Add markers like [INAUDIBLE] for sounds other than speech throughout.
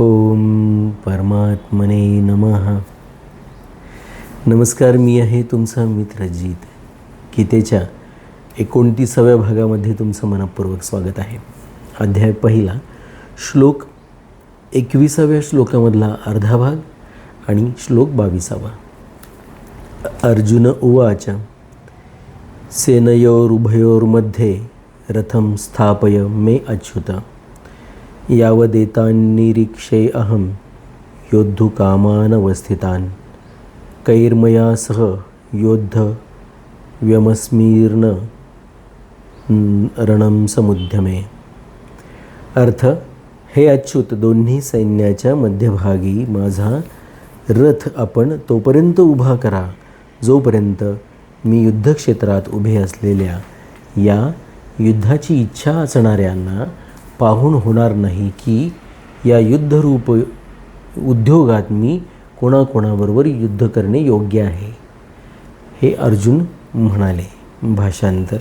ओम परमात्मने नमः. नमस्कार मी आहे तुमचा मित्र जीत. गीतेच्या एकोणतीसाव्या भागामध्ये तुमचं मनपूर्वक स्वागत आहे. अध्याय पहिला श्लोक एकविसाव्या श्लोकामधला अर्धा भाग आणि श्लोक बावीसावा. अर्जुन उवाच सेनयोरुभयोर्मध्ये रथम स्थापय मे अच्युत. यावदेतान्निरीक्षे अहं योद्धुकामानवस्थितान्। कैर्मया सह योद्ध व्यमस्मीर्ण रणं समुद्यमे। अर्थ हे अच्युत दोन्ही सैन्याच्या मध्यभागी माझा रथ आपण तोपर्यंत उभा करा जोपर्यंत मी युद्धक्षेत्रात उभे असलेल्या या युद्धाची इच्छा असणाऱ्यांना पाहून होणार नाही की या युद्धरूप उद्योगात मी कोणाकोणाबरोबर युद्ध करणे योग्य आहे? हे अर्जुन म्हणाले भाषांतर.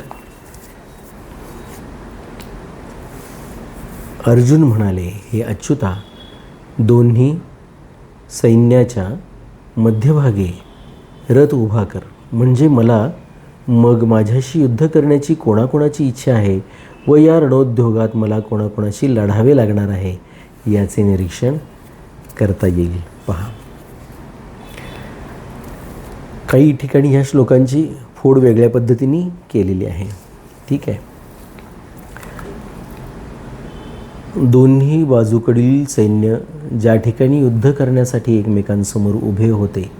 अर्जुन म्हणाले हे अच्युता दोन्ही सैन्याच्या मध्यभागी रथ उभा कर. म्हणजे मला मग माझ्याशी युद्ध करण्याची कोणाकोणाची इच्छा आहे? व या रणोद्योगात मला कोणाकोणाशी लढावे लागणार आहे याचे निरीक्षण करता येईल. पहा. काही ठिकाणी ह्या श्लोकांची फोड वेगळ्या पद्धतीने केलेली आहे. ठीक आहे. दोन्ही बाजूकडील सैन्य ज्या ठिकाणी युद्ध करण्यासाठी एकमेकांसमोर उभे होते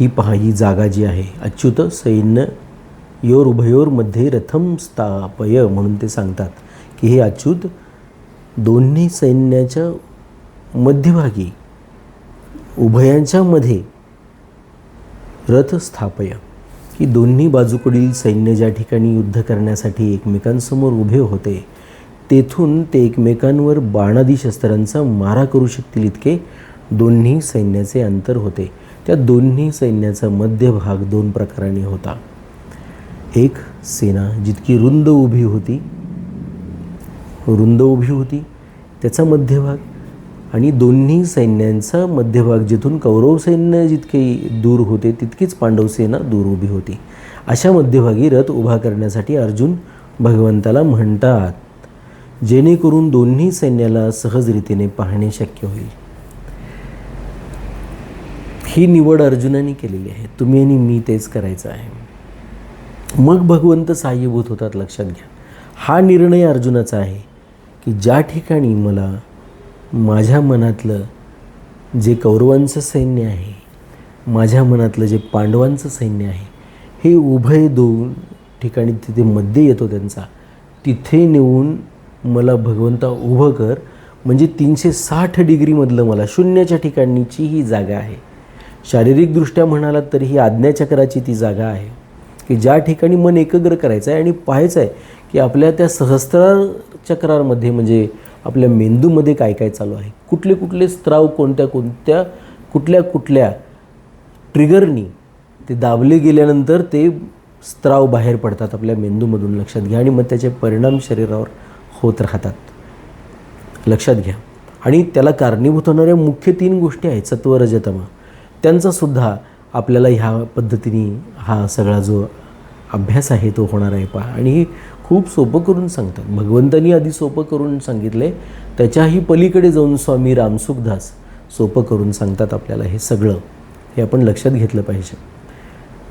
ही पहा ही जागा जी आहे अच्युत सैन्य योर उभयोरमध्ये रथम स्थापय म्हणून ते सांगतात की हे अच्युत दोन्ही सैन्याच्या मध्यभागी उभयांच्या मध्ये रथ स्थापय. की दोन्ही बाजूकडील सैन्य ज्या ठिकाणी युद्ध करण्यासाठी एकमेकांसमोर उभे होते तेथून ते एकमेकांवर बाणादी शस्त्रांचा मारा करू शकतील इतके दोन्ही सैन्याचे अंतर होते. त्या दोन्ही सैन्याचा मध्यभाग दोन प्रकाराने होता. एक सेना जितकी रुंद उभी होती रुंद उभी होती त्याचा मध्यभाग आणि दोन्ही सैन्यांचा मध्यभाग जिथून कौरव सैन्य जितके दूर होते तितकीच पांडव सेना दूर उभी होती. अशा मध्यभागी रथ उभा करण्यासाठी अर्जुन भगवंताला म्हणतात जेणेकरून दोन्ही सैन्याला सहजरीतीने पाहणे शक्य होईल. ही निवड अर्जुनाने केलेली आहे. तुम्ही आणि मी तेच करायचं आहे. मग भगवंत सहाय्यभूत होतात लक्षात घ्या. हा निर्णय अर्जुनाचा आहे की ज्या ठिकाणी मला माझ्या मनातलं जे कौरवांचं सैन्य आहे माझ्या मनातलं जे पांडवांचं सैन्य आहे हे उभय दोन ठिकाणी तिथे मध्य येतो त्यांचा. तिथे नेऊन मला भगवंता उभं कर. म्हणजे तीनशे साठ डिग्रीमधलं मला शून्याच्या ठिकाणीची ही जागा आहे. शारीरिकदृष्ट्या म्हणालात तरी ही आज्ञाचक्राची ती जागा आहे. की ज्या ठिकाणी मन एकग्र करायचं आहे आणि पाहायचं आहे की आपल्या त्या सहस्त्रार चक्रामध्ये म्हणजे आपल्या मेंदूमध्ये काय काय चालू आहे कुठले कुठले स्त्राव कोणत्या कोणत्या कुठल्या कुठल्या ट्रिगरनी ते दाबले गेल्यानंतर ते स्त्राव बाहेर पडतात आपल्या मेंदूमधून लक्षात घ्या आणि मग त्याचे परिणाम शरीरावर होत राहतात. लक्षात घ्या. आणि त्याला कारणीभूत होणाऱ्या मुख्य तीन गोष्टी आहेत सत्व रजतमा. त्यांचासुद्धा आपल्याला ह्या पद्धतीने हा सगळा जो अभ्यास आहे तो होणार आहे पहा. आणि हे खूप सोपं करून सांगतात. भगवंतांनी आधी सोपं करून सांगितले. त्याच्याही पलीकडे जाऊन स्वामी रामसुखदास सोपं करून सांगतात आपल्याला हे सगळं. हे आपण लक्षात घेतलं पाहिजे.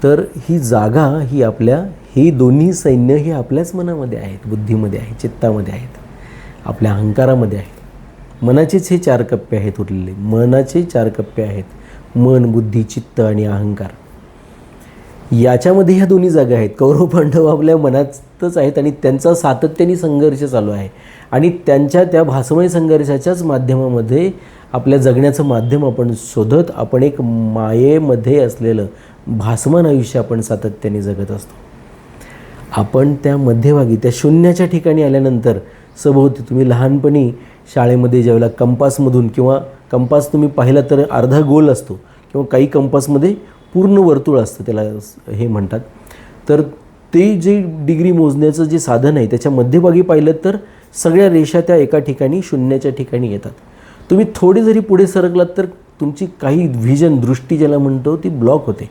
तर ही जागा ही आपल्या ही दोन्ही सैन्य ही आपल्याच मनामध्ये आहेत बुद्धीमध्ये आहे चित्तामध्ये आहेत. आपल्या अहंकारामध्ये आहेत. मनाचेच हे चार कप्पे आहेत उरलेले. मनाचे चार कप्पे आहेत. मन बुद्धी चित्त आणि अहंकार. याच्यामध्ये ह्या दोन्ही जागा आहेत. कौरव पांडव आपल्या मनातच आहेत आणि त्यांचा सातत्याने संघर्ष चालू आहे. आणि त्यांच्या त्या भासमय संघर्षाच्याच माध्यमामध्ये आपल्या जगण्याचं माध्यम आपण शोधत आपण एक मायेमध्ये असलेलं भासमान आयुष्य आपण सातत्याने जगत असतो. आपण त्या मध्यभागी त्या शून्याच्या ठिकाणी आल्यानंतर सभोवती तुम्ही लहानपणी शाळेमध्ये ज्यावेळेला कंपासमधून किंवा कंपास तुम्ही पाहिला तर अर्धा गोल असतो किंवा काही कंपासमध्ये पूर्ण वर्तुळ असतं त्याला हे म्हणतात. तर ते जे डिग्री मोजण्याचं जे साधन आहे त्याच्या मध्यभागी पाहिलं तर सगळ्या रेषा त्या एका ठिकाणी शून्याच्या ठिकाणी येतात. तुम्ही थोडी जरी पुढे सरकलात तर तुमची काही व्हिजन दृष्टी ज्याला म्हणतो ती ब्लॉक होते.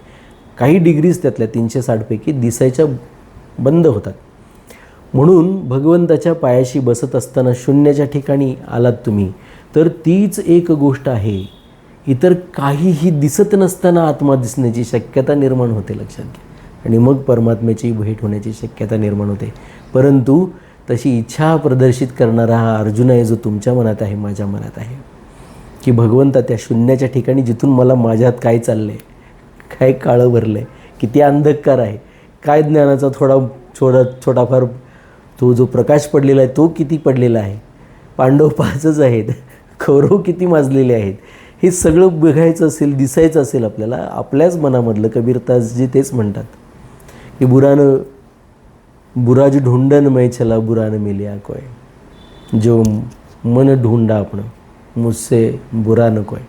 काही डिग्रीज त्यातल्या तीनशे साठपैकी दिसायच्या बंद होतात. म्हणून भगवंताच्या पायाशी बसत असताना शून्याच्या ठिकाणी आलात तुम्ही तर तीच एक गोष्ट आहे. इतर काहीही दिसत नसताना आत्मा दिसण्याची शक्यता निर्माण होते लक्षात घ्या. आणि मग परमात्म्याची भेट होण्याची शक्यता निर्माण होते. परंतु तशी इच्छा प्रदर्शित करणारा हा अर्जुन आहे जो तुमच्या मनात आहे माझ्या मनात आहे. की भगवंता त्या शून्याच्या ठिकाणी जिथून मला माझ्यात काय चाललं आहे काय काळं भरलं आहे किती अंधकार आहे काय ज्ञानाचा थोडा छोटा छोटाफार तो जो प्रकाश पडलेला आहे तो किती पडलेला आहे. पांडव पाचच आहेत. कौरव किती माजलेले आहेत? हे सगळं बघायचं असेल दिसायचं असेल आपल्याला आपल्याच मनामधलं कबीरतासजी तेच म्हणतात. की बुरानं बुराज ढूंढन मै छला बुरान मिलिया कोय. जो मन ढूंढा आपण मुझसे बुरा नकोय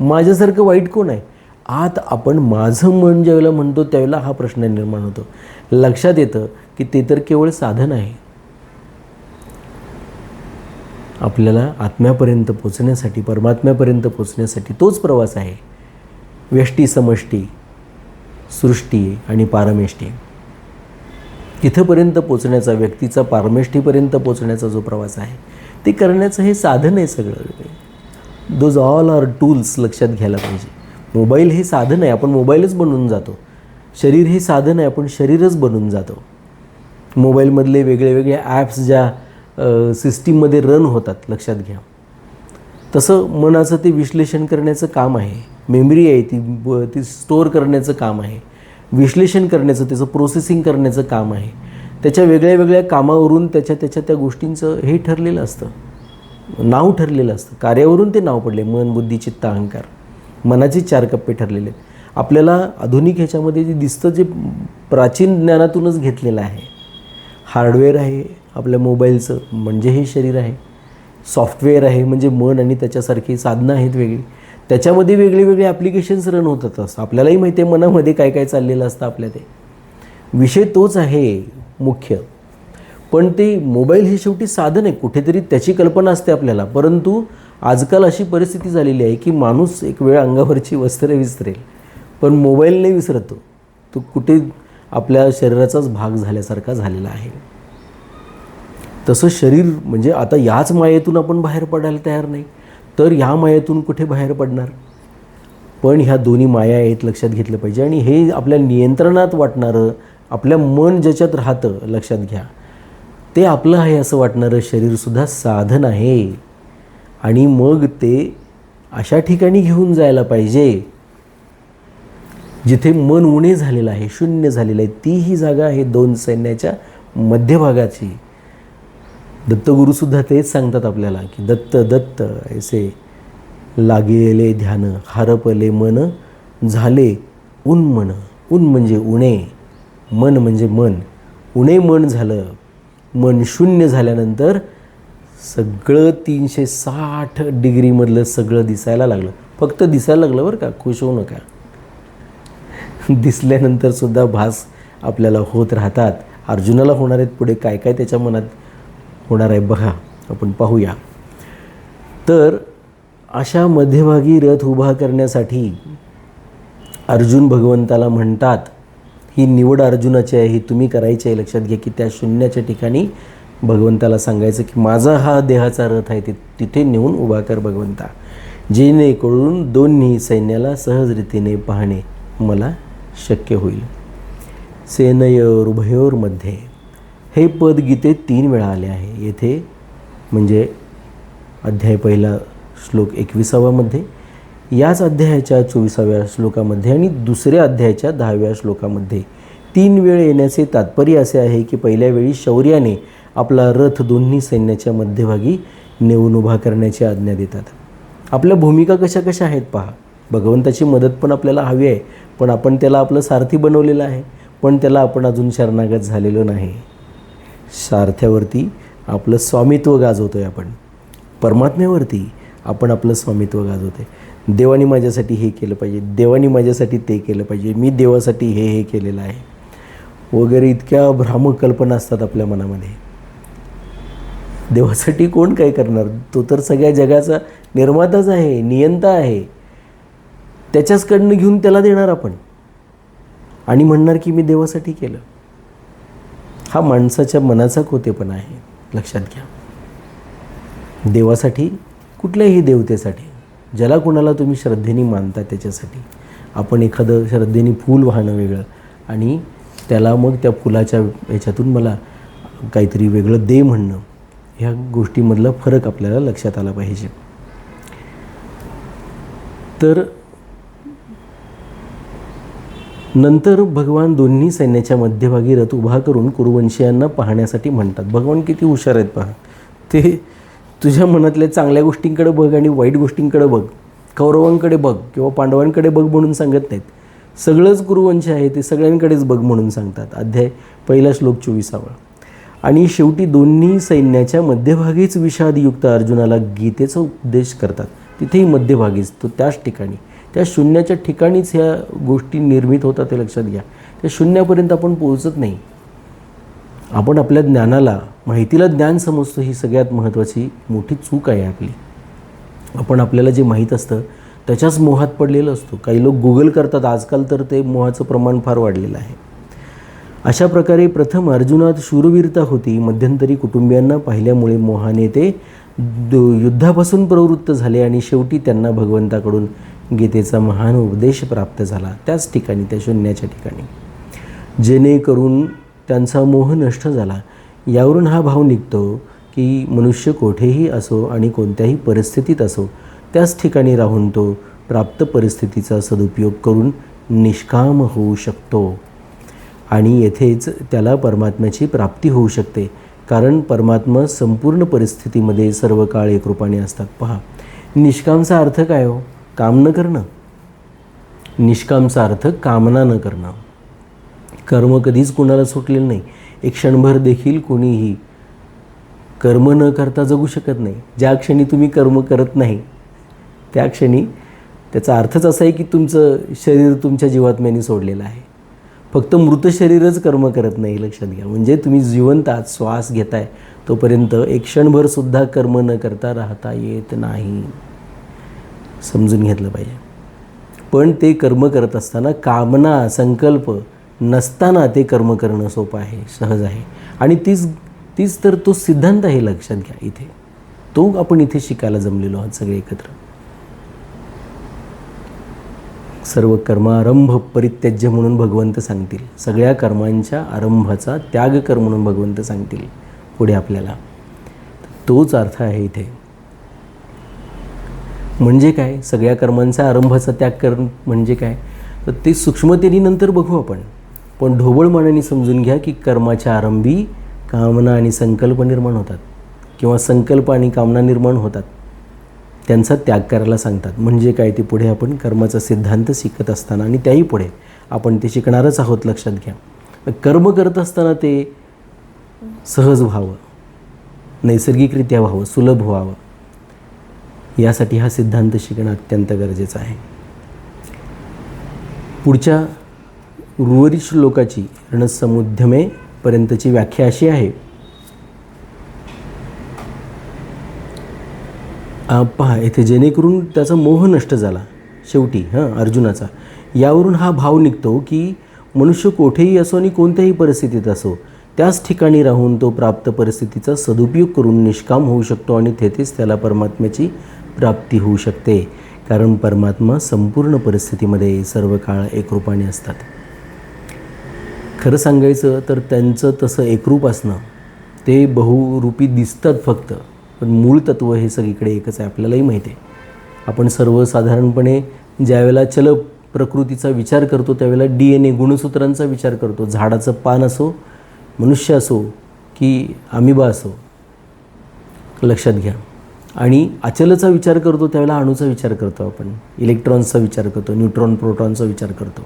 माझ्यासारखं वाईट कोण आहे? आत आपण माझं मन ज्यावेळेला म्हणतो त्यावेळेला हा प्रश्न निर्माण होतो. लक्षात येतं की ते तर केवळ साधन आहे. आपल्याला आत्म्यापर्यंत पोचण्यासाठी परमात्म्यापर्यंत पोचण्यासाठी तोच प्रवास आहे. व्यष्टी समष्टी सृष्टी आणि पारमेष्टी. तिथंपर्यंत पोचण्याचा व्यक्तीचा पारमेष्टीपर्यंत पोचण्याचा जो प्रवास आहे ते करण्याचं हे साधन आहे सगळं. दोज ऑल आर टूल्स लक्षात घ्यायला पाहिजे. मोबाईल हे साधन आहे आपण मोबाईलच बनवून जातो. शरीर हे साधन आहे आपण शरीरच बनून जातो. मोबाईलमधले वेगळे वेगळे ॲप्स ज्या सिस्टीममध्ये रन होतात लक्षात घ्या. तसं मनाचं ते विश्लेषण करण्याचं काम आहे. मेमरी आहे ती ब ती स्टोअर करण्याचं काम आहे. विश्लेषण करण्याचं त्याचं प्रोसेसिंग करण्याचं काम आहे. त्याच्या वेगळ्या वेगळ्या कामावरून त्याच्या त्याच्या त्या गोष्टींचं हे ठरलेलं असतं. नाव ठरलेलं असतं. कार्यावरून ते नाव पडले. मन बुद्धी चित्त अहंकार. मनाचे चार कप्पे ठरलेले आहेत. आपल्याला आधुनिक ह्याच्यामध्ये जे दिसतं जे प्राचीन ज्ञानातूनच घेतलेलं आहे हार्डवेअर आहे आपल्या मोबाईलचं म्हणजे हे शरीर आहे. सॉफ्टवेअर आहे म्हणजे मन आणि त्याच्यासारखी साधनं आहेत वेगळी. त्याच्यामध्ये वेगळे वेगळे ॲप्लिकेशन्स रन होतात. असं आपल्यालाही माहिती आहे मनामध्ये काय काय चाललेलं असतं आपल्या ते. विषय तोच आहे मुख्य. पण ते मोबाईल हे शेवटी साधन आहे. कुठेतरी त्याची कल्पना असते आपल्याला. परंतु आजकाल अशी परिस्थिती झालेली आहे की माणूस एक वेळ अंगावरची वस्त्र विसरेल. पण मोबाईल नाही विसरतो. तो कुठे आपल्या शरीराचाच भाग झाल्यासारखा झालेला आहे. तसं शरीर म्हणजे आता याच मायेतून आपण बाहेर पडायला तयार नाही. तर ह्या मायेतून कुठे बाहेर पडणार? पण ह्या दोन्ही माया आहेत लक्षात घेतलं पाहिजे. आणि हे आपल्या नियंत्रणात वाटणारं आपल्या मन ज्याच्यात राहतं लक्षात घ्या. ते आपलं आहे असं वाटणारं शरीरसुद्धा साधन आहे. आणि मग ते अशा ठिकाणी घेऊन जायला पाहिजे. जिथे मन उणे झालेलं आहे शून्य झालेलं आहे ती ही जागा आहे दोन सैन्याच्या मध्यभागाची. दत्तगुरूसुद्धा तेच सांगतात आपल्याला की दत्त दत्त ऐसे लागलेले ध्यान हारपले मन झाले उन्मन उन म्हणजे उणे मन म्हणजे मन. उणे मन झालं मन शून्य झाल्यानंतर सगळं तीनशे साठ डिग्रीमधलं सगळं दिसायला लागलं. फक्त दिसायला लागलं बरं का खुश होऊ नका. [LAUGHS] दिसल्यानंतर सुद्धा भास आपल्याला होत राहतात. अर्जुनाला होणार आहेत पुढे काय काय त्याच्या मनात होणार आहे बघा आपण पाहूया. तर अशा मध्यभागी रथ उभा करण्यासाठी अर्जुन भगवंताला म्हणतात ही निवड अर्जुनाची आहे ही तुम्ही करायची आहे. लक्षात घ्या की त्या शून्याच्या ठिकाणी भगवंताला सांगायचं की माझा हा देहाचा रथ आहे ते तिथे नेऊन उभा कर भगवंता. जेणेकरून दोन्ही सैन्याला सहजरीतीने पाहणे मला शक्य होईल. सेनयोर उभयोरमध्ये हे पद गीतेत तीन वेळा आले आहे. येथे म्हणजे अध्याय पहिला श्लोक एकविसावामध्ये याच अध्यायाच्या चोवीसाव्या श्लोकामध्ये आणि दुसऱ्या अध्यायाच्या दहाव्या श्लोकामध्ये तीन वेळ येण्याचे तात्पर्य असे आहे की पहिल्या वेळी शौर्याने आपला रथ दोन्ही सैन्याच्या मध्यभागी नेऊन उभा करण्याची आज्ञा देतात. आपल्या भूमिका कशा कशा आहेत पहा. भगवंताची मदत पण आपल्याला हवी आहे पण आपण त्याला आपलं सारथी बनवलेलं आहे पण त्याला आपण अजून शरणागत झालेलो नाही. सारथ्यावरती आपलं स्वामित्व गाजवतो आहे आपण. परमात्म्यावरती आपण आपलं स्वामित्व गाजवतो आहे देवानी माझ्यासाठी हे केलं पाहिजे देवानी माझ्यासाठी ते केलं पाहिजे मी देवासाठी हे हे केलेलं आहे. वगैरे इतक्या भ्रामक कल्पना असतात आपल्या मनामध्ये. देवासाठी कोण काय करणार? तो तर सगळ्या जगाचा निर्माताच आहे नियंता आहे. त्याच्याचकडनं घेऊन त्याला देणार आपण. आणि म्हणणार की मी देवासाठी केलं. हा माणसाच्या मनाचा कोतेपणा आहे. लक्षात घ्या. देवासाठी कुठल्याही देवतेसाठी ज्याला कोणाला तुम्ही श्रद्धेने मानता त्याच्यासाठी आपण एखादं श्रद्धेने फूल वाहणं वेगळं आणि त्याला मग त्या फुलाच्या ह्याच्यातून मला काहीतरी वेगळं दे म्हणणं ह्या गोष्टीमधला फरक आपल्याला लक्षात आला पाहिजे. तर नंतर भगवान दोन्ही सैन्याच्या मध्यभागी रथ उभा करून कुरुवंशीयांना पाहण्यासाठी म्हणतात. भगवान किती हुशार आहेत पहा. ते तुझ्या मनातल्या चांगल्या गोष्टींकडे बघ आणि वाईट गोष्टींकडे बघ. कौरवांकडे बघ किंवा पांडवांकडे बघ म्हणून सांगत नाहीत. सगळंच कुरुवंश आहे ते सगळ्यांकडेच बघ म्हणून सांगतात. अध्याय पहिला श्लोक चोवीसावा. आणि शेवटी दोन्ही सैन्याच्या मध्यभागीच विषादयुक्त अर्जुनाला गीतेचा उपदेश करतात. तिथेही मध्यभागीच तो त्याच ठिकाणी. त्या शून्याच्या ठिकाणीच ह्या गोष्टी निर्मित होतात ते लक्षात घ्या. त्या शून्यापर्यंत आपण पोहोचत नाही. आपण आपल्या ज्ञानाला माहितीला ज्ञान समजतो ही सगळ्यात महत्त्वाची मोठी चूक आहे आपली. आपण आपल्याला जे माहीत असतं त्याच्याच मोहात पडलेलं असतो. काही लोक गुगल करतात आजकाल तर ते मोहाचं प्रमाण फार वाढलेलं आहे. अशा प्रकारे प्रथम अर्जुनात शूरवीरता होती. मध्यंतरी कुटुंबियांना पाहिल्यामुळे मोहाने ते दु- युद्धापासून प्रवृत्त झाले आणि शेवटी त्यांना भगवंताकडून गीतेचा महान उपदेश प्राप्त झाला. त्याच ठिकाणी त्या शून्याच्या ठिकाणी. जेणेकरून त्यांचा मोह नष्ट झाला. यावरून हा भाव निघतो की मनुष्य कोठेही असो आणि कोणत्याही परिस्थितीत असो त्याच ठिकाणी राहून तो प्राप्त परिस्थितीचा सदुपयोग करून निष्काम होऊ शकतो. आणि येथेच त्याला परमात्म्याची प्राप्ती होऊ शकते. कारण परमात्मा संपूर्ण परिस्थितीमध्ये सर्व काळ एकरूपाने असतात. पहा निष्कामचा अर्थ काय हो? काम न करणं. निष्कामचा अर्थ कामना न करणं. कर्म कधीच कुणाला सुटलेलं नाही. एक क्षणभर देखील कोणीही कर्म न करता जगू शकत नाही. ज्या क्षणी तुम्ही कर्म करत नाही त्या क्षणी त्याचा अर्थच असा आहे की तुमचं शरीर तुमच्या जीवात्म्याने सोडलेलं आहे. फक्त मृत शरीरच कर्म करत नाही लक्षात घ्या. म्हणजे तुम्ही जिवंत आहात श्वास घेताय तोपर्यंत एक क्षणभरसुद्धा कर्म न करता राहता येत नाही. समजून घेतलं पाहिजे. पण ते कर्म करत असताना कामना संकल्प नसताना ते कर्म करणं सोपं आहे सहज आहे. आणि तीच तीच तर तो सिद्धांत आहे लक्षात घ्या इथे. तो आपण इथे शिकायला जमलेलो आहोत सगळे एकत्र. सर्व कर्मारंभ परित्यज्य म्हणून भगवंत सांगतील. सगळ्या कर्मांच्या आरंभाचा त्याग कर म्हणून भगवंत सांगतील पुढे आपल्याला. तोच अर्थ आहे इथे. म्हणजे काय? सगळ्या कर्मांचा आरंभाचा त्याग कर म्हणजे काय? तर ते सूक्ष्मतेने नंतर बघू आपण. पण ढोबळ मनाने समजून घ्या की कर्माच्या आरंभी कामना आणि संकल्प निर्माण होतात. किंवा संकल्प आणि कामना निर्माण होतात. त्यांचा त्याग करायला सांगतात. म्हणजे काय? ते पुढे आपण कर्माचा सिद्धांत शिकत असताना आणि त्याही पुढे आपण ते शिकणारच आहोत लक्षात घ्या. कर्म करत असताना ते सहज व्हावं. नैसर्गिकरित्या व्हावं. सुलभ व्हावं. यासाठी हा सिद्धांत शिकणं अत्यंत गरजेचं आहे. पुढच्या उर्वरित श्लोकाची रणसमुद्यमेपर्यंतची व्याख्या अशी आहे. पहा येथे जेणेकरून त्याचा मोह नष्ट झाला. शेवटी हां अर्जुनाचा. यावरून हा भाव निघतो की मनुष्य कोठेही असो आणि कोणत्याही परिस्थितीत असो त्याच ठिकाणी राहून तो प्राप्त परिस्थितीचा सदुपयोग करून निष्काम होऊ शकतो आणि तेथेच त्याला परमात्म्याची प्राप्ती होऊ शकते. कारण परमात्मा संपूर्ण परिस्थितीमध्ये सर्व काळ एकरूपाने असतात. खरं सांगायचं तर त्यांचं तसं एकरूप असणं ते बहुरूपी दिसतात फक्त पण मूळ तत्त्व हे सगळीकडे एकच आहे आपल्यालाही माहिती आहे. आपण सर्वसाधारणपणे ज्यावेळेला चल प्रकृतीचा विचार करतो त्यावेळेला डी एन ए गुणसूत्रांचा विचार करतो. झाडाचं पान असो मनुष्य असो की आमिबा असो लक्षात घ्या. आणि अचलचा विचार करतो त्यावेळेला अणूचा विचार करतो आपण. इलेक्ट्रॉन्सचा विचार करतो न्यूट्रॉन प्रोटॉनचा विचार करतो.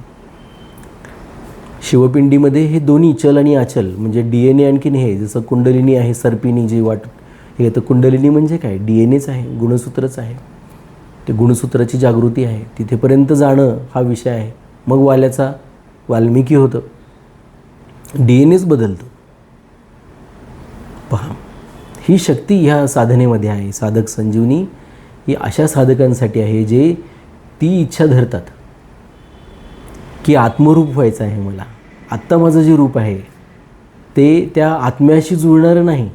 शिवपिंडीमध्ये हे दोन्ही चल आणि अचल म्हणजे डी एन ए आणखीन हे जसं कुंडलिनी आहे सर्पिनी जी वाट हे तर कुंडलिनी म्हणजे काय? डी एन एच आहे गुणसूत्रच आहे. ते गुणसूत्राची जागृती आहे. तिथेपर्यंत जाणं हा विषय आहे. मग वाल्याचा वाल्मिकी होतं. डी एन एच बदलतो. पहा ही शक्ती ह्या साधनेमध्ये आहे. साधक संजीवनी ही अशा साधकांसाठी आहे जे ती इच्छा धरतात की आत्मरूप व्हायचं आहे मला. आत्ता माझं जे रूप आहे ते त्या आत्म्याशी जुळणारं नाही.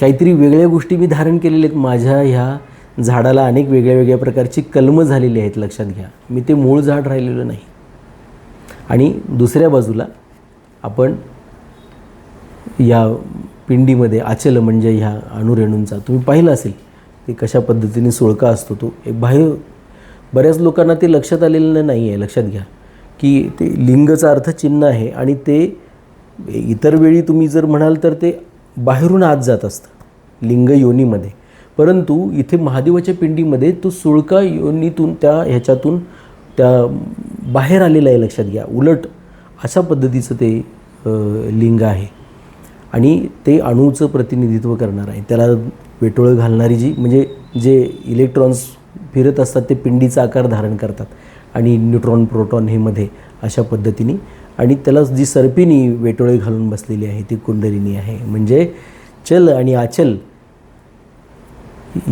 काहीतरी वेगळ्या गोष्टी मी धारण केलेल्या आहेत. माझ्या ह्या झाडाला अनेक वेगळ्या वेगळ्या प्रकारची कलमं झालेली आहेत लक्षात घ्या. मी ते मूळ झाड राहिलेलं नाही. आणि दुसऱ्या बाजूला आपण या पिंडीमध्ये आचल म्हणजे ह्या अणुरेणूंचा तुम्ही पाहिलं असेल की कशा पद्धतीने सुळका असतो तो. एक बाह्य बऱ्याच लोकांना ते लक्षात आलेलं नाही आहे लक्षात घ्या. की ते लिंगचा अर्थ चिन्ह आहे आणि ते इतर वेळी तुम्ही जर म्हणाल तर ते बाहेरून आत जात असतं लिंग योनीमध्ये. परंतु इथे महादेवाच्या पिंडीमध्ये तो सुळका योनीतून त्या ह्याच्यातून त्या बाहेर आलेला आहे लक्षात घ्या. उलट अशा पद्धतीचं ते लिंग आहे. आणि ते अणूचं प्रतिनिधित्व करणार आहे. त्याला वेटोळं घालणारी जी म्हणजे जे इलेक्ट्रॉन्स फिरत असतात ते पिंडीचा आकार धारण करतात. आणि न्यूट्रॉन प्रोटॉन हे मध्ये अशा पद्धतीने. आणि त्याला जी सर्पिनी वेटोळे घालून बसलेली आहे ती कुंडलिनी आहे. म्हणजे चल आणि आचल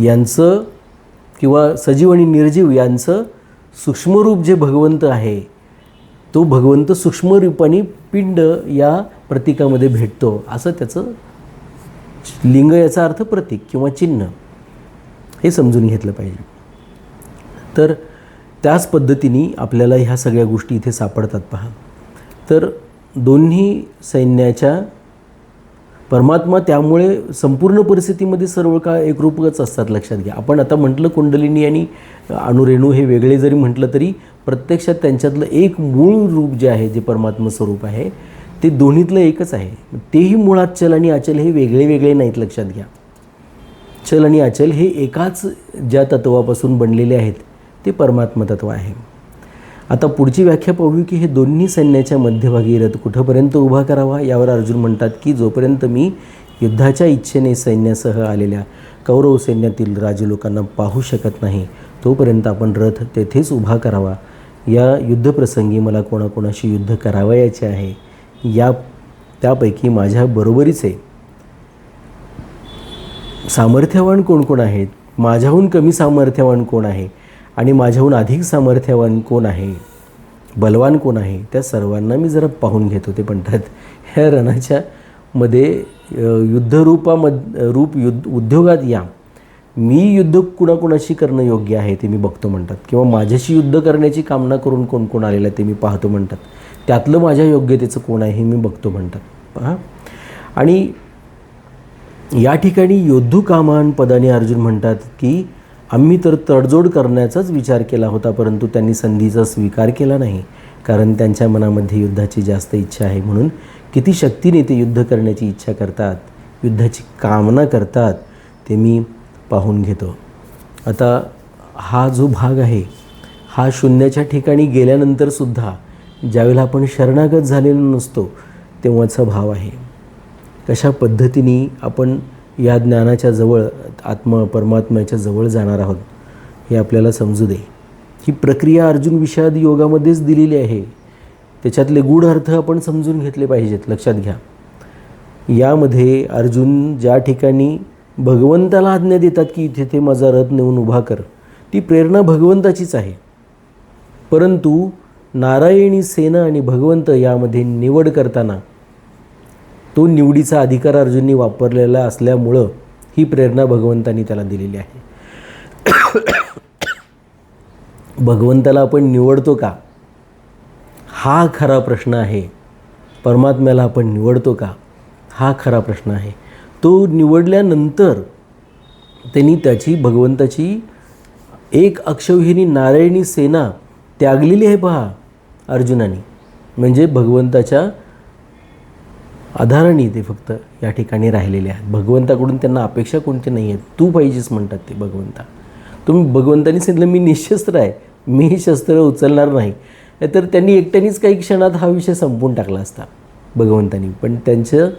यांचं किंवा सजीव आणि निर्जीव यांचं सूक्ष्मरूप जे भगवंत आहे तो भगवंत सूक्ष्मरूपाने पिंड या प्रतीकामध्ये भेटतो. असं त्याचं लिंग याचा अर्थ प्रतीक किंवा चिन्ह. हे समजून घेतलं पाहिजे. तर त्याच पद्धतीने आपल्याला ह्या सगळ्या गोष्टी इथे सापडतात पहा. तर दोन्ही सैन्याच्या परमात्मा त्यामुळे संपूर्ण परिस्थितीमध्ये सर्व काळ एकरूपच असतात लक्षात घ्या. आपण आता म्हटलं कुंडलिनी आणि अणुरेणू हे वेगळे जरी म्हटलं तरी प्रत्यक्षात त्यांच्यातलं एक मूळ रूप जे आहे जे परमात्मा स्वरूप आहे ते दोन्हीतलं एकच आहे. तेही मुळात चल आणि अचल हे वेगळे वेगळे नाहीत लक्षात घ्या. चल आणि अचल हे एकाच ज्या तत्वापासून बनलेले आहेत ते परमात्मा तत्व आहे. आता पुढची व्याख्या पाहू की हे दोन्ही सैन्याच्या मध्यभागी रथ कुठंपर्यंत उभा करावा यावर अर्जुन म्हणतात की जोपर्यंत मी युद्धाच्या इच्छेने सैन्यासह आलेल्या कौरव सैन्यातील राजलोकांना पाहू शकत नाही तोपर्यंत आपण रथ तेथेच उभा करावा. या युद्धप्रसंगी मला कोणाकोणाशी युद्ध करावयाचे आहे या त्यापैकी माझ्या बरोबरीचे सामर्थ्यवान कोण कोण आहेत? माझ्याहून कमी सामर्थ्यवान कोण आहे? आणि माझ्याहून अधिक सामर्थ्यवान कोण आहे? बलवान कोण आहे? त्या सर्वांना मी जरा पाहून घेत होते. म्हणतात ह्या रणाच्या मध्ये युद्धरूपामद रूप युद्ध उद्योगात या. मी युद्ध कुणाकुणाशी करणं योग्य आहे ते मी बघतो म्हणतात. किंवा माझ्याशी युद्ध करण्याची कामना करून कोण कोण आलेलं आहे ते मी पाहतो म्हणतात. त्यातलं माझ्या योग्यतेचं कोण आहे हे मी बघतो म्हणतात. पहा. आणि या ठिकाणी योद्धू कामान पदाने अर्जुन म्हणतात की आम्ही तर तडजोड करण्याचाच विचार केला होता परंतु त्यांनी संधीचा स्वीकार केला नाही कारण त्यांच्या मनामध्ये युद्धाची जास्त इच्छा आहे म्हणून किती शक्तीने ते युद्ध करण्याची इच्छा करतात युद्धाची कामना करतात ते मी पाहून घेतो. आता हा जो भाग आहे हा शून्याच्या ठिकाणी गेल्यानंतरसुद्धा ज्यावेळेला आपण शरणागत झालेलो नसतो तेव्हाचा भाव आहे. कशा पद्धतीने आपण या ज्ञानाच्या जवळ आत्म परमात्म्याच्या जवळ जाणार आहोत हे आपल्याला समजू दे. ही प्रक्रिया अर्जुन विषाद योगामध्येच दिलेली आहे. त्याच्यातले गूढ अर्थ आपण समजून घेतले पाहिजेत लक्षात घ्या. यामध्ये अर्जुन ज्या ठिकाणी भगवंताला आज्ञा देतात की इथे ते माझा रथ नेऊन उभा कर ती प्रेरणा भगवंताचीच आहे. परंतु नारायणी सेना आणि भगवंत यामध्ये निवड करताना तो निवडीचा अधिकार अर्जुननी वापरलेला असल्यामुळं ही प्रेरणा भगवंतानी त्याला दिलेली आहे. [COUGHS] भगवंताला आपण निवडतो का? हा खरा प्रश्न आहे. परमात्म्याला आपण निवडतो का? हा खरा प्रश्न आहे. तो निवडल्यानंतर त्यांनी त्याची भगवंताची एक अक्षौहिणी नारायणी सेना त्यागलेली आहे पहा अर्जुनाने. म्हणजे भगवंताच्या आधाराने ते फक्त या ठिकाणी राहिलेले आहेत. भगवंताकडून त्यांना अपेक्षा कोणती नाही आहेत? तू पाहिजेच म्हणतात ते भगवंता. तुम्ही भगवंतानी सांगितलं मी निशस्त्र आहे. मी शस्त्र उचलणार नाही. तर त्यांनी एकट्यानेच काही क्षणात हा विषय संपवून टाकला असता भगवंतांनी. पण त्यांचं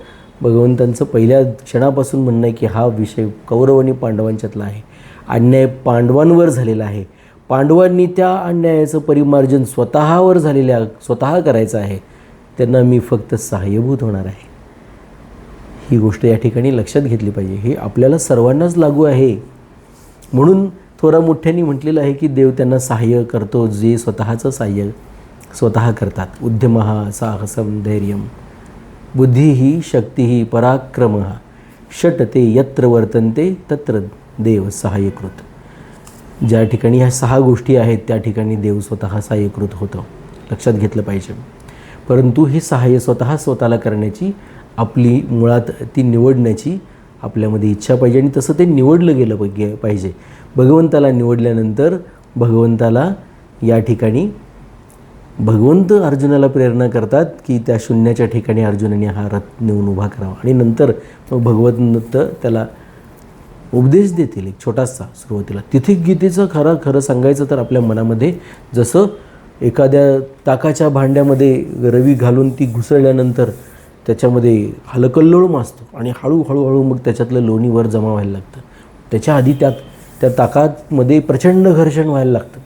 भगवंतांचं पहिल्या क्षणापासून म्हणणं आहे की हा विषय कौरव आणि पांडवांच्यातला आहे. अन्याय पांडवांवर झालेला आहे. पांडवांनी त्या अन्यायाचं परिमार्जन स्वतःवर झालेल्या स्वतः करायचं आहे. त्यांना मी फक्त सहाय्यभूत होणार आहे. ही गोष्ट या ठिकाणी लक्षात घेतली पाहिजे. हे आपल्याला सर्वांनाच लागू आहे. म्हणून थोरा मोठ्यांनी म्हटलेलं आहे की देव त्यांना सहाय्य करतो जे स्वतःचं सहाय्य स्वतः करतात. उद्यमहा साहसम धैर्यम बुद्धी ही शक्ती ही पराक्रम. षट ते यत्र वर्तनते तत्र देव सहाय्यकृत. ज्या ठिकाणी ह्या सहा गोष्टी आहेत त्या ठिकाणी देव स्वतः सहाय्यकृत होतं. लक्षात घेतलं पाहिजे. परंतु हे सहाय्य स्वतः स्वतःला करण्याची आपली मुळात ती निवडण्याची आपल्यामध्ये इच्छा पाहिजे आणि तसं ते निवडलं गेलं पाहिजे पाहिजे. भगवंताला निवडल्यानंतर भगवंताला या ठिकाणी भगवंत अर्जुनाला प्रेरणा करतात की त्या शून्याच्या ठिकाणी अर्जुनाने हा रथ नेऊन उभा करावा. आणि नंतर मग भगवंत त्याला उपदेश देतील एक छोटासा सुरुवातीला. तिथे गीतेचं खरं खरं सांगायचं तर आपल्या मनामध्ये जसं एखाद्या ताकाच्या भांड्यामध्ये रवी घालून ती घुसळल्यानंतर त्याच्यामध्ये हलकल्लोळ मासतो आणि हळूहळू मग त्याच्यातलं लोणी वर जमा व्हायला लागतं. त्याच्या आधी त्यात त्या ताकामध्ये प्रचंड घर्षण व्हायला लागतं.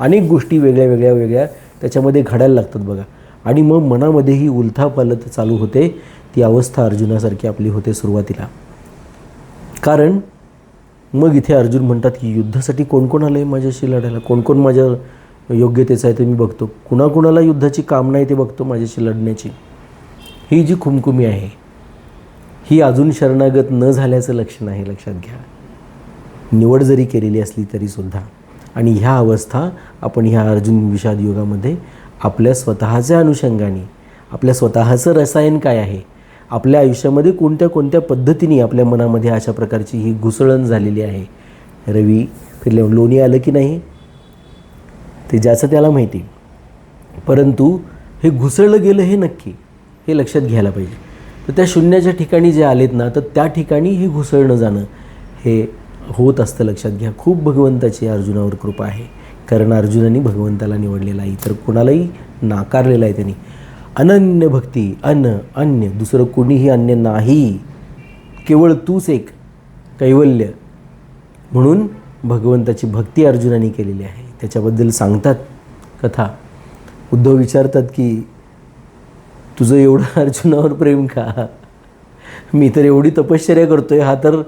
अनेक गोष्टी वेगळ्या वेगळ्या वेगळ्या त्याच्यामध्ये घडायला लागतात बघा. आणि मग मनामध्ये ही उलथापालथ चालू होते. ती अवस्था अर्जुनासारखी आपली होते सुरुवातीला. कारण मग इथे अर्जुन म्हणतात की युद्धासाठी कोण कोण आलं आहे माझ्याशी लढायला? कोण कोण माझ्या योग्यतेचं आहे ते मी बघतो. कुणाकुणाला युद्धाची कामना आहे ते बघतो माझ्याशी लढण्याची. ही जी खुमखुमी आहे ही अजून शरणागत न झाल्याचं लक्षण आहे लक्षात घ्या. निवड जरी केलेली असली तरीसुद्धा आणि ह्या अवस्था आपण ह्या अर्जुन विषाद योगामध्ये आपल्या स्वतःच्या अनुषंगाने आपल्या स्वतःचं रसायन काय आहे आपल्या आयुष्यामध्ये कोणत्या कोणत्या पद्धतीने आपल्या मनामध्ये अशा प्रकारची ही घुसळण झालेली आहे. रवी फिरले लोणी आलं की नाही? ते ज्याचं त्याला माहिती. परंतु हे घुसळलं गेलं हे नक्की हे लक्षात घ्यायला पाहिजे. तर त्या शून्याच्या ठिकाणी जे आलेत ना तर त्या ठिकाणी हे घुसळणं जाणं हे होत असतं लक्षात घ्या. खूप भगवंताची अर्जुनावर कृपा आहे. कारण अर्जुनाने भगवंताला निवडलेला आहे. इतर कोणालाही नाकारलेला आहे त्यांनी. अनन्य भक्ती अन्न अन्य. दुसरं कोणीही अन्य नाही. केवळ तूच एक कैवल्य. म्हणून भगवंताची भक्ती अर्जुनाने केलेली आहे. त्याच्याबद्दल सांगतात कथा. उद्धव विचारतात की तुझं एवढं [LAUGHS] अर्जुनावर प्रेम का? मी तर एवढी तपश्चर्या करतोय हा तर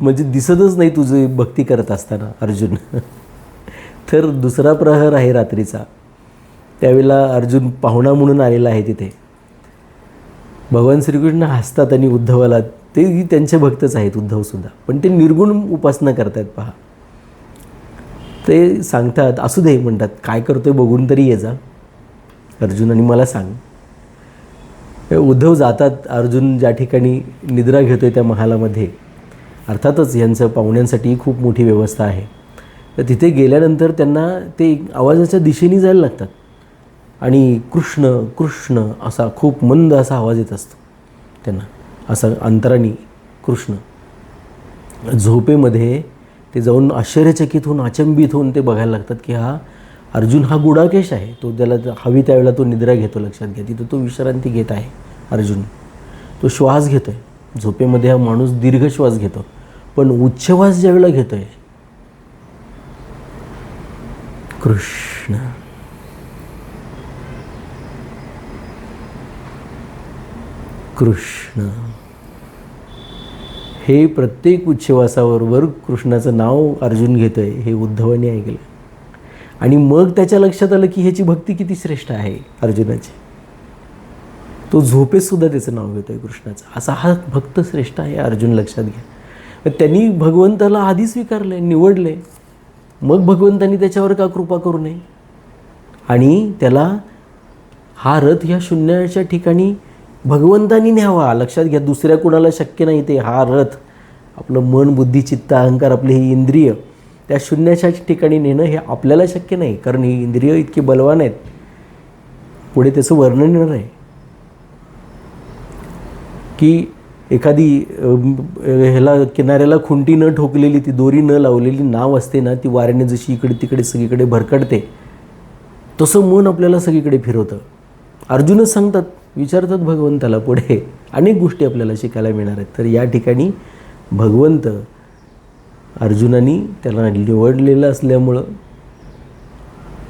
म्हणजे दिसतच नाही तुझी भक्ती करत असताना अर्जुन. [LAUGHS] तर दुसरा प्रहर आहे रात्रीचा. त्यावेळेला अर्जुन पाहुणा म्हणून आलेला आहे तिथे. भगवान श्रीकृष्ण हसतात आणि उद्धवाला तेही त्यांचे भक्तच आहेत उद्धवसुद्धा पण ते निर्गुण उपासना करतात पहा. ते सांगतात असू दे म्हणतात काय करतोय बघून तरी ये जा. अर्जुन आणि मला सांग. उद्धव जातात अर्जुन ज्या ठिकाणी निद्रा घेतोय त्या महालामध्ये. अर्थातच यांचं पाहुण्यांसाठी खूप मोठी व्यवस्था आहे. तर तिथे गेल्यानंतर त्यांना ते आवाजाच्या दिशेने जायला लागतात. आणि कृष्ण कृष्ण असा खूप मंद असा आवाज येत असतो त्यांना. असा अंतराणी कृष्ण. झोपेमध्ये ते जाऊन आश्चर्यचकित होऊन अचंबित होऊन ते बघायला लागतात की हा अर्जुन हा गुडाकेश आहे. तो ज्याला हवी त्यावेळेला तो निद्रा घेतो लक्षात घ्या. तिथं तो विश्रांती घेत आहे अर्जुन. तो श्वास घेतो आहे झोपेमध्ये हा माणूस दीर्घ श्वास घेतो. पण उच्छवास ज्यावेळेला घेतो आहे कृष्ण. कृष्ण. हे प्रत्येक उच्छवासाबरोबर कृष्णाचं नाव अर्जुन घेतं आहे हे उद्धवाने ऐकलं आणि मग त्याच्या लक्षात आलं की ह्याची भक्ती किती श्रेष्ठ आहे अर्जुनाची. तो झोपेतसुद्धा त्याचं नाव घेतो आहे कृष्णाचं. असा हा भक्त श्रेष्ठ आहे अर्जुन लक्षात घ्या. मग त्यांनी भगवंताला आधी स्वीकारले निवडले मग भगवंतांनी त्याच्यावर का कृपा करू नये? आणि त्याला हा रथ ह्या शून्याच्या ठिकाणी भगवंतानी न्यावा. लक्षात घ्या दुसऱ्या कुणाला शक्य नाही ते. हा रथ आपलं मन बुद्धी चित्त अहंकार आपले ही इंद्रिय त्या शून्याच्या ठिकाणी नेणं हे आपल्याला शक्य नाही. कारण ही इंद्रिय इतकी बलवान आहेत. पुढे त्याचं वर्णन येणार आहे. की एखादी ह्याला किनाऱ्याला खुंटी न ठोकलेली ती दोरी न लावलेली नाव असते ना ती वाऱ्याने जशी इकडे तिकडे सगळीकडे भरकटते तसं मन आपल्याला सगळीकडे फिरवतं. अर्जुनच सांगतात विचारतात भगवंताला पुढे. अनेक गोष्टी आपल्याला शिकायला मिळणार आहेत. तर या ठिकाणी भगवंत अर्जुनानी त्याला निवडलेलं असल्यामुळं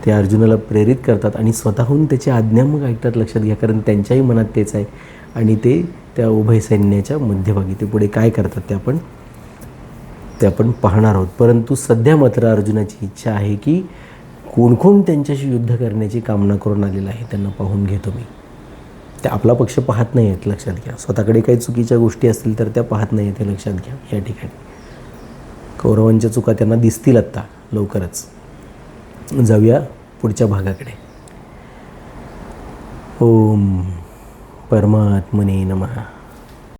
ते अर्जुनाला प्रेरित करतात आणि स्वतःहून त्याची आज्ञा मग ऐकतात लक्षात घ्या. कारण त्यांच्याही मनात तेच आहे. आणि ते त्या उभय सैन्याच्या मध्यभागी ते पुढे काय करतात ते आपण ते आपण पाहणार आहोत. परंतु सध्या मात्र अर्जुनाची इच्छा आहे की कोण कोण त्यांच्याशी युद्ध करण्याची कामना करून आलेलं आहे त्यांना पाहून घेतो मी. ते आपला पक्ष पाहत नाही आहेत लक्षात घ्या. स्वतःकडे काही चुकीच्या गोष्टी असतील तर त्या पाहत नाही आहेत हे लक्षात घ्या या ठिकाणी. कौरवांच्या चुका त्यांना दिसतील आत्ता लवकरच. जाऊया पुढच्या भागाकडे. ओम परमात्मने नमः.